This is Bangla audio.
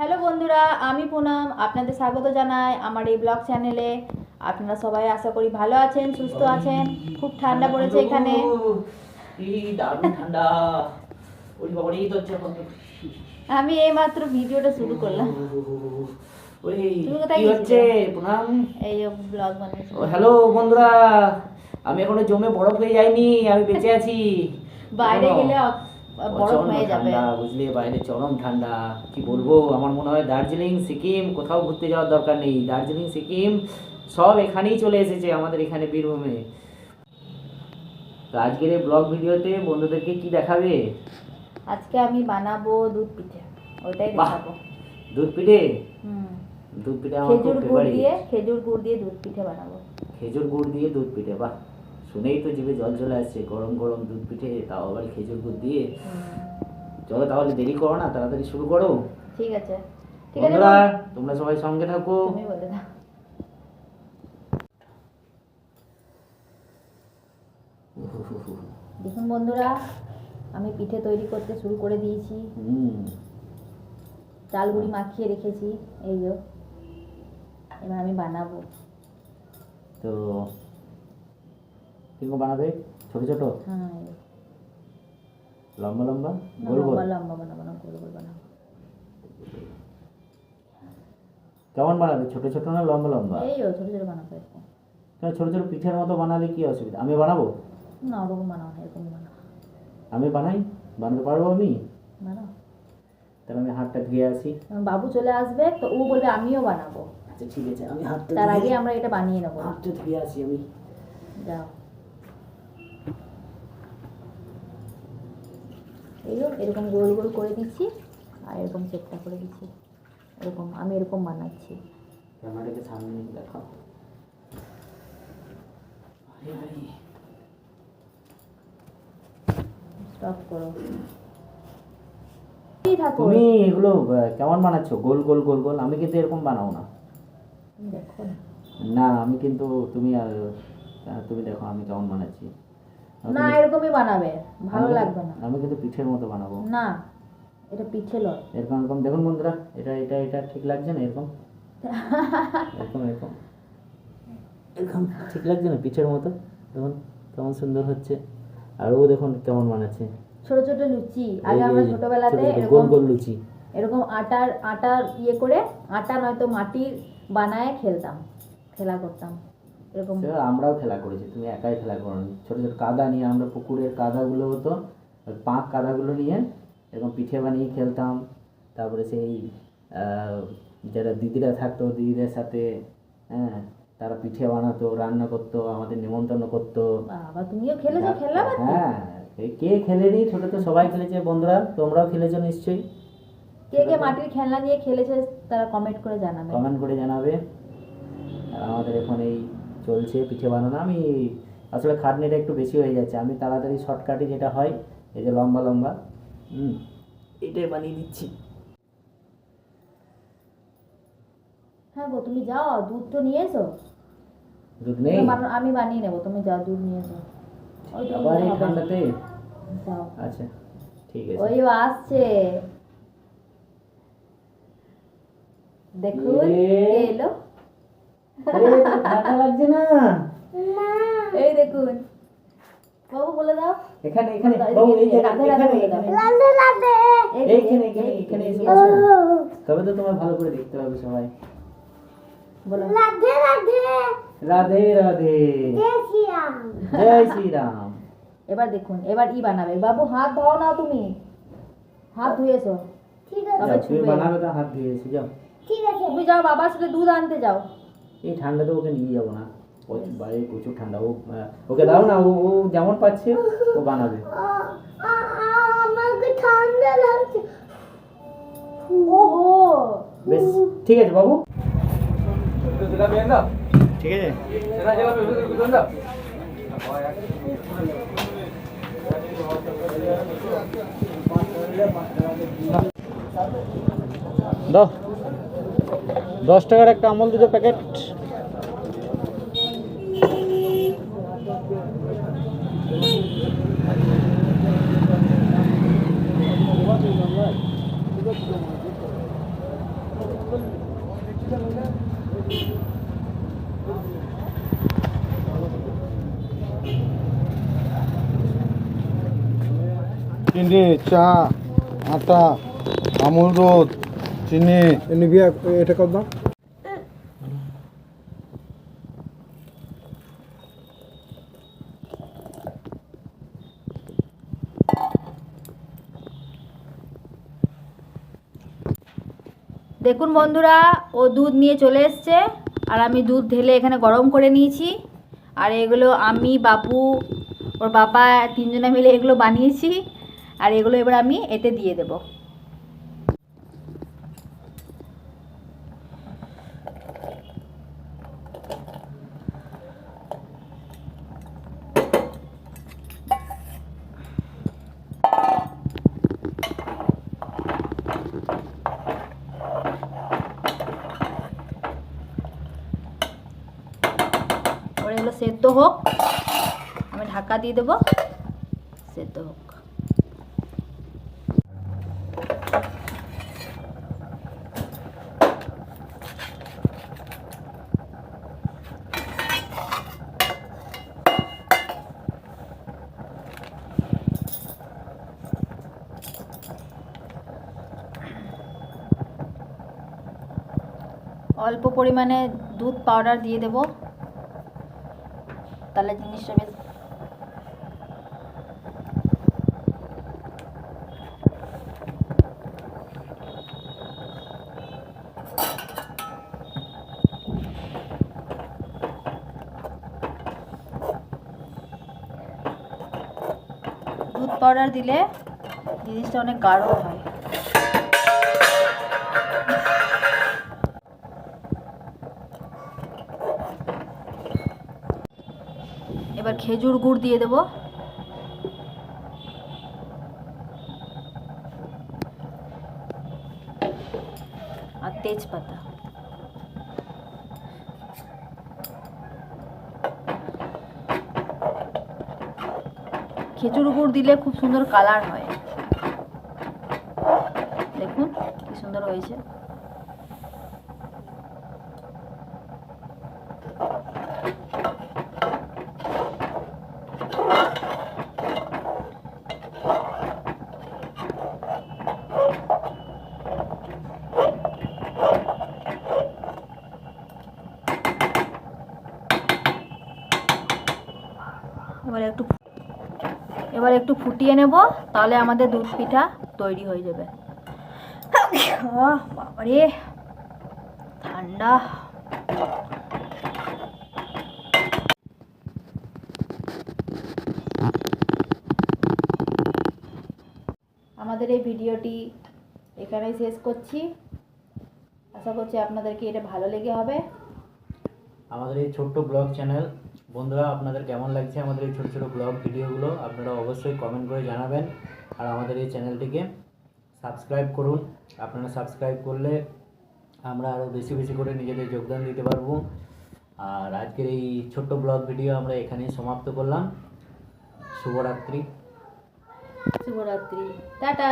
হ্যালো বন্ধুরা আমি পুনম আপনাদের স্বাগত জানাই আমার এই ব্লগ চ্যানেলে। আপনারা সবাই আশা করি ভালো আছেন সুস্থ আছেন খুব ঠান্ডা পড়েছে এখানে। বাবা এই আমি এইমাত্র ভিডিওটা শুরু করলাম। এই ব্লগ হ্যালো বন্ধুরা আমি এখনও জমে বরফ হয়ে যাইনি আমি বেঁচে আছি। বাইরে গেলে বরফ হয়ে যাবে। বুঝলে বাইরে চরম ঠান্ডা কি বলব? আমার মনে হয় দার্জিলিং সিকিম কোথাও ঘুরতে যাওয়ার দরকার নেই। দার্জিলিং সিকিম সব এখানেই চলে এসেছে আমাদের এখানে বীরভূমে। তো আজকের এই ব্লগ ভিডিওতে বন্ধুদেরকে কি দেখাবে? আজকে আমি বানাবো দুধ পিঠে। ওইটাই দেখাবো। দুধ পিঠে? হুম। দুধ পিঠে আমার খুব খেজুর গুড় দিয়ে খেজুর গুড় দিয়ে দুধ পিঠে বানাবো। খেজুর গুড় দিয়ে দুধ পিঠে বাহ! শুনেই তো জিভে জল চলে আসছে গরম গরম দুধ পিঠে তাও আবার খেজুর গুড় দিয়ে। চলো তাহলে দেরি করো না তাড়াতাড়ি শুরু করো। ঠিক আছে। ঠিক আছে বন্ধুরা তোমরা সবাই সঙ্গে থাকো। দেখুন বন্ধুরা আমি পিঠে তৈরি করতে শুরু করে দিয়েছি। হুম। চাল গুঁড়ি মাখিয়ে রেখেছি এই যে। এবার আমি বানাবো। তো কীরকম বানাবে? ছোট ছোট? হ্যাঁ। লম্বা লম্বা? গোল গোল? লম্বা লম্বা বানাবো না গোল গোল বানাবো। কেমন বানাবে? ছোট ছোট না লম্বা লম্বা? এই ছোটো ছোটো বানাবো এরকম। ছোট ছোট পিঠের মতো বানালে কি অসুবিধা? আমি বানাবো? না ওরকম বানাবো না এরকমই বানাবো। আমি বানাই? বানাতে পারব আমি? বানাও। তাহলে আমি হাতটা ধুয়ে আসি। বাবু চলে আসবে তো ও বলবে আমিও বানাবো। আচ্ছা ঠিক আছে আমি হাতটা তার আগে আমরা এটা বানিয়ে নেব। হাতটা ধুয়ে আসি আমি। যাও। এই যে এরকম গোল গোল করে দিচ্ছি আর এরকম চেপটা করে দিচ্ছি। এরকম আমি এরকম বানাচ্ছি। ক্যামেরাটাকে সামনে দেখাও। আরে স্টপ করো। তুমি এগুলো কেমন বানাচ্ছো? গোল গোল গোল গোল। আমি কিন্তু এরকম বানাও না। তুমি দেখো। না। আমি কিন্তু তুমি আর তুমি দেখো আমি কেমন বানাচ্ছি। না এরকমই বানাবে ভালো লাগবে না। আমি কিন্তু পিঠের মতো বানাবো। না এটা পিঠে লয়। এরকম এরকম দেখুন বন্ধুরা এটা এটা এটা ঠিক লাগছে না এরকম? এরকম এরকম। এরকম ঠিক লাগছে না পিঠের মতো? দেখুন কেমন সুন্দর হচ্ছে। আর ও দেখুন কেমন বানাচ্ছে। ছোট ছোট লুচি। আগে আমরা ছোটবেলাতে ছোট ছোট এরকম গোল গোল লুচি। এরকম আটার আটার ইয়ে করে আটা নয়তো মাটির বানায় খেলতাম খেলা করতাম। এরকম। আমরাও খেলা করেছি তুমি একাই খেলা করনি। ছোট ছোট কাদা নিয়ে আমরা পুকুরের কাদাগুলো হতো ওই পাঁক কাদাগুলো নিয়ে এরকম পিঠে বানিয়ে খেলতাম। তারপরে সেই যারা দিদিরা থাকতো দিদিদের সাথে হ্যাঁ তারা পিঠে বানাতো রান্না করতো আমাদের নিমন্ত্রণ করতো। বাবা তুমিও খেলেছো? কি? হ্যাঁ কে খেলেনি? ছোট তো সবাই খেলেছে বন্ধুরা তোমরাও খেলেছো নিশ্চয়ই। কে কে মাটির খেলনা নিয়ে খেলেছে তারা কমেন্ট করে জানাবে। কমেন্ট করে জানাবে। আর আমাদের এখন এই চলছে পিঠে বানানো। আমি আসলে খাটনিটা একটু বেশি হয়ে যাচ্ছে। আমি তাড়াতাড়ি শর্টকাটে যেটা হয় এই যে লম্বা লম্বা হুম এটাই বানিয়ে দিচ্ছি। হ্যাঁ গো তুমি যাও দুধ তো নিয়ে এসো। দুধ নেই? আমি বানিয়ে নেব তুমি যাও দুধ নিয়ে এসো। আবার এই ঠান্ডাতে? আচ্ছা ঠিক আছে। ওই আসছে। দেখুন এলো। আরে, লাগছে না এই দেখুন। বাবু বলে দাও। এখানে এখানে বাবু, এই রাধে রাধে এখানে, বলে দাও। এখানে। এই এইখানে এখানে এখানে এসে বসো। তবে তো তোমার ভালো করে দেখতে হবে সবাই। বলো। রাধে রাধে। জয় শ্রীরাম। এবার দেখুন এবার ই বানাবে। বাবু হাত ধোও না তুমি। হাত ধুয়েছো তবে যাও, তুমি বানাবে তো হাত ধুয়ে এসে যাও। তুমি যাও বাবার সাথে দুধ আনতে যাও। এই ঠান্ডাতে ওকে নিয়ে যাব না। প্রচুর বাইরে প্রচুর ঠান্ডা ও ওকে দাও না ও যেমন পাচ্ছে ও বানাবে। আমাকে ঠান্ডা লাগছে। বেশ ঠিক আছে বাবু। ঠিক আছে। দাও। দশ টাকার একটা আমল দুধের প্যাকেট। চিনি চা আটা আমুল দুধ চিনি। নিবিয়া এটা কত দাম? দেখুন বন্ধুরা ও দুধ নিয়ে চলে এসছে আর আমি দুধ ঢেলে এখানে গরম করে নিয়েছি। আর এগুলো আমি বাবু ওর বাবা তিনজনে মিলে এগুলো বানিয়েছি। আর এগুলো এবার আমি এতে দিয়ে দেব। এগুলো সেদ্ধ হোক। আমি ঢাকা দিয়ে দেবো। সেদ্ধ হোক। অল্প পরিমাণে দুধ পাউডার দিয়ে দেব। তাহলে জিনিসটা বেশ দুধ পাউডার দিলে জিনিসটা অনেক গাঢ় হয়। এবার খেজুর গুড় দিয়ে দেব। আর তেজপাতা। খেজুর গুড় দিলে খুব সুন্দর কালার হয়। দেখুন, কি সুন্দর হয়েছে এবার একটু এবার একটু ফুটিয়ে নেব, তাহলে আমাদের দুধ পিঠা তৈরি হয়ে যাবে। বাবারে, ঠান্ডা। আমাদের এই ভিডিওটি এখানেই শেষ করছি। আশা করছি আপনাদেরকে এটা ভালো লেগে হবে। আমাদের এই ছোট্ট ব্লগ চ্যানেল বন্ধুরা, আপনাদের কেমন লাগছে আমাদের এই ছোটো ছোটো ব্লগ ভিডিওগুলো আপনারা অবশ্যই কমেন্ট করে জানাবেন আর আমাদের এই চ্যানেলটিকে সাবস্ক্রাইব করুন। আপনারা সাবস্ক্রাইব করলে আমরা আরও বেশি বেশি করে নিজেদের যোগদান দিতে পারব। আর আজকের এই ছোট্ট ব্লগ ভিডিও আমরা এখানেই সমাপ্ত করলাম। শুভরাত্রি। শুভরাত্রি। টাটা!